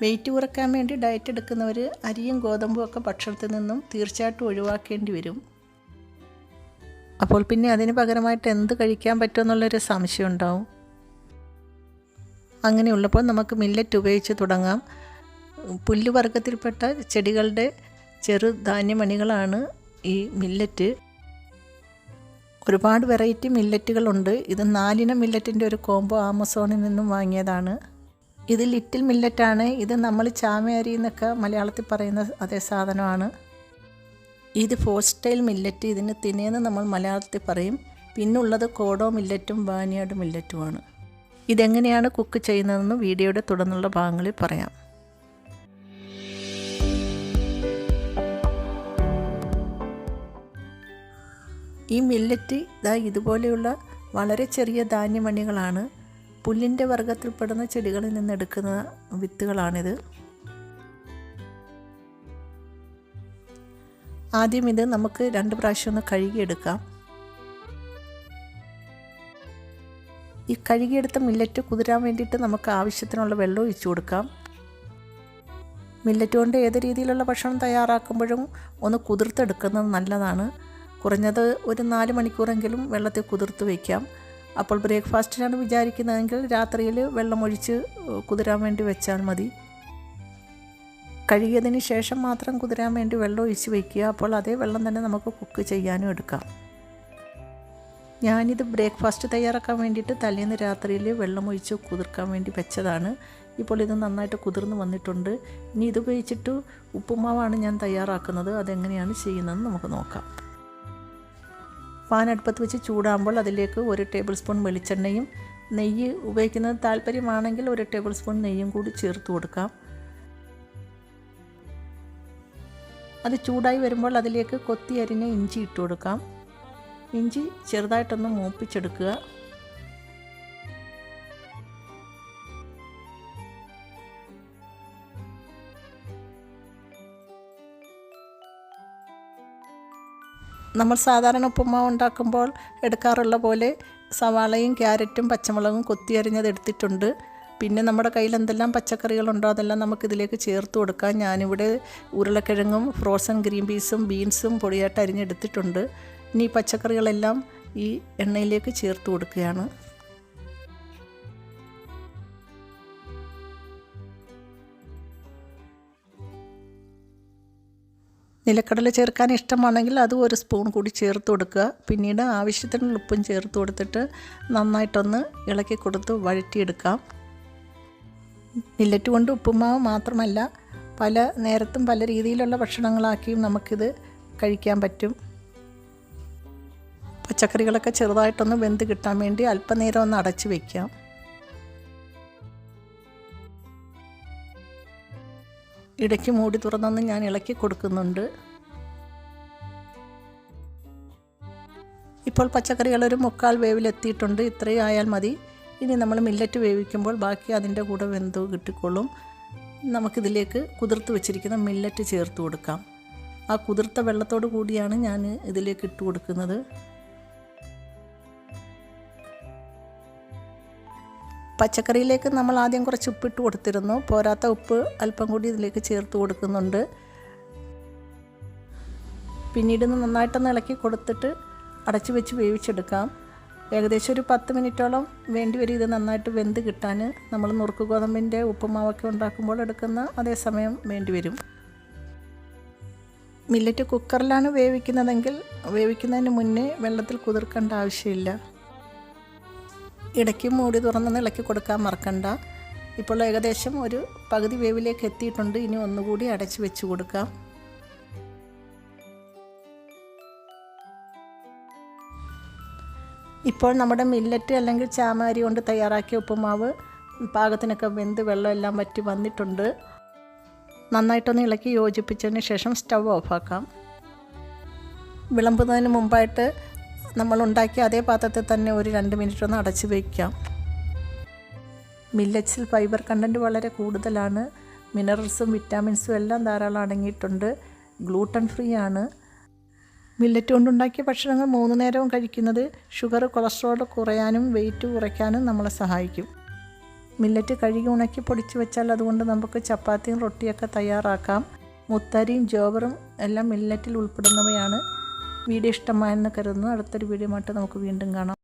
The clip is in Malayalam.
വെയിറ്റ് കുറയ്ക്കാൻ വേണ്ടി ഡയറ്റ് എടുക്കുന്നവർ അരിയും ഗോതമ്പും ഒക്കെ ഭക്ഷണത്തിൽ നിന്നും തീർച്ചയായിട്ടും ഒഴിവാക്കേണ്ടി വരും. അപ്പോൾ പിന്നെ അതിന് പകരമായിട്ട് എന്ത് കഴിക്കാൻ പറ്റുമെന്നുള്ളൊരു സംശയം ഉണ്ടാവും. അങ്ങനെയുള്ളപ്പോൾ നമുക്ക് മില്ലറ്റ് ഉപയോഗിച്ച് തുടങ്ങാം. പുല്ലുവർഗത്തിൽപ്പെട്ട ചെടികളുടെ ചെറു ധാന്യമണികളാണ് ഈ മില്ലറ്റ് ഒരുപാട് വെറൈറ്റി മില്ലറ്റുകളുണ്ട് ഇത് നാലിന മില്ലറ്റിന്റെ ഒരു കോംബോ ആമസോണിൽ നിന്നും വാങ്ങിയതാണ്. ഇത് ലിറ്റിൽ മില്ലറ്റാണ്. ഇത് നമ്മൾ ചാമയരി എന്നൊക്കെ മലയാളത്തിൽ പറയുന്ന അതേ സാധനമാണ്. ഇത് ഫോസ്റ്റൈൽ മില്ലറ്റ് ഇതിന് തിനേന്ന് നമ്മൾ മലയാളത്തിൽ പറയും. പിന്നുള്ളത് കോഡോ മില്ലറ്റും ബാനിയാട് മില്ലറ്റുമാണ്. ഇതെങ്ങനെയാണ് കുക്ക് ചെയ്യുന്നതെന്ന് വീഡിയോയുടെ തുടർന്നുള്ള ഭാഗങ്ങളിൽ പറയാം. ഈ മില്ലറ്റ് ഇതാ ഇതുപോലെയുള്ള വളരെ ചെറിയ ധാന്യമണികളാണ്. പുല്ലിന്റെ വർഗത്തിൽപ്പെടുന്ന ചെടികളിൽ നിന്ന് എടുക്കുന്ന വിത്തുകളാണിത്. ആദ്യം ഇത് നമുക്ക് രണ്ട് പ്രാവശ്യം ഒന്ന് കഴുകിയെടുക്കാം. ഈ കഴുകിയെടുത്ത മില്ലറ്റ് കുതിരാൻ വേണ്ടിയിട്ട് നമുക്ക് ആവശ്യത്തിനുള്ള വെള്ളം ഒഴിച്ചു കൊടുക്കാം. മില്ലറ്റ് കൊണ്ട് ഏത് രീതിയിലുള്ള ഭക്ഷണം തയ്യാറാക്കുമ്പോഴും ഒന്ന് കുതിർത്തെടുക്കുന്നത് നല്ലതാണ്. കുറഞ്ഞത് ഒരു നാല് മണിക്കൂറെങ്കിലും വെള്ളത്തിൽ കുതിർത്ത് വയ്ക്കാം. അപ്പോൾ ബ്രേക്ക്ഫാസ്റ്റിനാണ് വിചാരിക്കുന്നതെങ്കിൽ രാത്രിയിൽ വെള്ളമൊഴിച്ച് കുതിരാൻ വേണ്ടി വെച്ചാൽ മതി. കഴുകിയതിന് ശേഷം മാത്രം കുതിരാൻ വേണ്ടി വെള്ളം ഒഴിച്ച് വയ്ക്കുക അപ്പോൾ അതേ വെള്ളം തന്നെ നമുക്ക് കുക്ക് ചെയ്യാനും എടുക്കാം. ഞാനിത് ബ്രേക്ക്ഫാസ്റ്റ് തയ്യാറാക്കാൻ വേണ്ടിയിട്ട് തലേന്ന് രാത്രിയിൽ വെള്ളമൊഴിച്ച് കുതിർക്കാൻ വേണ്ടി വെച്ചതാണ്. ഇപ്പോൾ ഇത് നന്നായിട്ട് കുതിർന്ന് വന്നിട്ടുണ്ട്. ഇനി ഇത് ഉപയോഗിച്ചിട്ട് ഉപ്പുമാവാണ് ഞാൻ തയ്യാറാക്കുന്നത്. അതെങ്ങനെയാണ് ചെയ്യുന്നതെന്ന് നമുക്ക് നോക്കാം. പാൻ അടുപ്പത്ത് വെച്ച് ചൂടാകുമ്പോൾ അതിലേക്ക് ഒരു ടേബിൾ സ്പൂൺ വെളിച്ചെണ്ണയും നെയ്യ് ഉപയോഗിക്കുന്നത് താല്പര്യമാണെങ്കിൽ ഒരു ടേബിൾ സ്പൂൺ നെയ്യും കൂടി ചേർത്ത് കൊടുക്കാം. അത് ചൂടായി വരുമ്പോൾ അതിലേക്ക് കൊത്തി അരിഞ്ഞ ഇഞ്ചി ഇട്ട് കൊടുക്കാം. ഇഞ്ചി ചെറുതായിട്ടൊന്ന് മൂപ്പിച്ചെടുക്കുക. നമ്മൾ സാധാരണ ഉപ്പുമാവ് ഉണ്ടാക്കുമ്പോൾ എടുക്കാറുള്ള പോലെ സവാളയും ക്യാരറ്റും പച്ചമുളകും കൊത്തിയരിഞ്ഞത് എടുത്തിട്ടുണ്ട്. പിന്നെ നമ്മുടെ കയ്യിൽ എന്തെല്ലാം പച്ചക്കറികളുണ്ടോ അതെല്ലാം നമുക്കിതിലേക്ക് ചേർത്ത് കൊടുക്കാം. ഞാനിവിടെ ഉരുളക്കിഴങ്ങും ഫ്രോസൺ ഗ്രീൻ പീസും ബീൻസും പൊടിയായിട്ട് അരിഞ്ഞെടുത്തിട്ടുണ്ട്. ഇനി ഈ പച്ചക്കറികളെല്ലാം ഈ എണ്ണയിലേക്ക് ചേർത്ത് കൊടുക്കുകയാണ്. നിലക്കടല ചേർക്കാൻ ഇഷ്ടമാണെങ്കിൽ അത് ഒരു സ്പൂൺ കൂടി ചേർത്ത് കൊടുക്കുക. പിന്നീട് ആവശ്യത്തിനുള്ള ഉപ്പും ചേർത്ത് കൊടുത്തിട്ട് നന്നായിട്ടൊന്ന് ഇളക്കി കൊടുത്ത് വഴറ്റിയെടുക്കാം. മില്ലറ്റ് കൊണ്ട് ഉപ്പുമാവ് മാത്രമല്ല പല നേരത്തും പല രീതിയിലുള്ള ഭക്ഷണങ്ങളാക്കിയും നമുക്കിത് കഴിക്കാൻ പറ്റും. പച്ചക്കറികളൊക്കെ ചെറുതായിട്ടൊന്ന് വെന്ത് കിട്ടാൻ വേണ്ടി അല്പനേരം ഒന്ന് അടച്ച് വയ്ക്കാം ഇടയ്ക്ക് മൂടി തുറന്നൊന്ന് ഞാൻ ഇളക്കി കൊടുക്കുന്നുണ്ട്. ഇപ്പോൾ പച്ചക്കറികൾ ഒരു മുക്കാൽ വേവിലെത്തിയിട്ടുണ്ട്. ഇത്രയും ആയാൽ മതി. ഇനി നമ്മൾ മില്ലറ്റ് വേവിക്കുമ്പോൾ ബാക്കി അതിന്റെ കൂടെ വെന്ത് കിട്ടിക്കൊള്ളും നമുക്കിതിലേക്ക് കുതിർത്ത് വെച്ചിരിക്കുന്ന മില്ലറ്റ് ചേർത്ത് കൊടുക്കാം. ആ കുതിർത്ത വെള്ളത്തോട് കൂടിയാണ് ഞാൻ ഇതിലേക്ക് ഇട്ട് കൊടുക്കുന്നത്. പച്ചക്കറിയിലേക്ക് നമ്മൾ ആദ്യം കുറച്ച് ഉപ്പിട്ട് കൊടുത്തിരുന്നു. പോരാത്ത ഉപ്പ് അല്പം കൂടി ഇതിലേക്ക് ചേർത്ത് കൊടുക്കുന്നുണ്ട്. പിന്നീട് നന്നായിട്ടൊന്ന് ഇളക്കി കൊടുത്തിട്ട് അടച്ചു വെച്ച് വേവിച്ചെടുക്കാം. ഏകദേശം ഒരു പത്ത് മിനിറ്റോളം വേണ്ടി വരും ഇത് നന്നായിട്ട് വെന്ത് കിട്ടാൻ. നമ്മൾ നുറുക്ക് ഗോതമ്പിന്റെ ഉപ്പുമാവൊക്കെ ഉണ്ടാക്കുമ്പോൾ എടുക്കുന്ന അതേ സമയം വേണ്ടി വരും. മില്ലറ്റ് കുക്കറിലാണ് വേവിക്കുന്നതെങ്കിൽ വേവിക്കുന്നതിന് മുന്നേ വെള്ളത്തിൽ കുതിർക്കേണ്ട ആവശ്യമില്ല. ഇടയ്ക്ക് മൂടി തുറന്ന് ഇളക്കി കൊടുക്കാൻ മറക്കണ്ട. ഇപ്പോൾ ഏകദേശം ഒരു പകുതി വേവിലേക്ക് എത്തിയിട്ടുണ്ട്. ഇനി ഒന്നുകൂടി അടച്ച് വെച്ച് കൊടുക്കാം. ഇപ്പോൾ നമ്മുടെ മില്ലറ്റ് അല്ലെങ്കിൽ ചാമാരി കൊണ്ട് തയ്യാറാക്കിയ ഉപ്പുമാവ് പാകത്തിനൊക്കെ വെന്ത് വെള്ളമെല്ലാം വറ്റി വന്നിട്ടുണ്ട്. നന്നായിട്ടൊന്ന് ഇളക്കി യോജിപ്പിച്ചതിന് ശേഷം സ്റ്റവ് ഓഫാക്കാം. വിളമ്പുന്നതിന് മുമ്പായിട്ട് നമ്മൾ ഉണ്ടാക്കിയ അതേ പാത്രത്തിൽ തന്നെ ഒരു രണ്ട് മിനിറ്റ് ഒന്ന് അടച്ചു വയ്ക്കാം മില്ലറ്റ്സിൽ ഫൈബർ കണ്ടന്റ് വളരെ കൂടുതലാണ്. മിനറൽസും വിറ്റാമിൻസും എല്ലാം ധാരാളം അടങ്ങിയിട്ടുണ്ട്. ഗ്ലൂട്ടൺ ഫ്രീ ആണ്. മില്ലറ്റ് കൊണ്ടുണ്ടാക്കിയ ഭക്ഷണങ്ങൾ മൂന്ന് നേരവും കഴിക്കുന്നത് ഷുഗർ കൊളസ്ട്രോൾ കുറയാനും വെയിറ്റ് കുറയ്ക്കാനും നമ്മളെ സഹായിക്കും. മില്ലറ്റ് കഴുകി ഉണക്കി പൊടിച്ച് വെച്ചാൽ അതുകൊണ്ട് നമുക്ക് ചപ്പാത്തിയും റൊട്ടിയൊക്കെ തയ്യാറാക്കാം. മുത്തരിയും ജോബറും എല്ലാം മില്ലറ്റിൽ ഉൾപ്പെടുന്നവയാണ്. വീഡിയോ ഇഷ്ടമായെന്ന് കരുതുന്നു. അടുത്തൊരു വീഡിയോ നമുക്ക് വീണ്ടും കാണാം.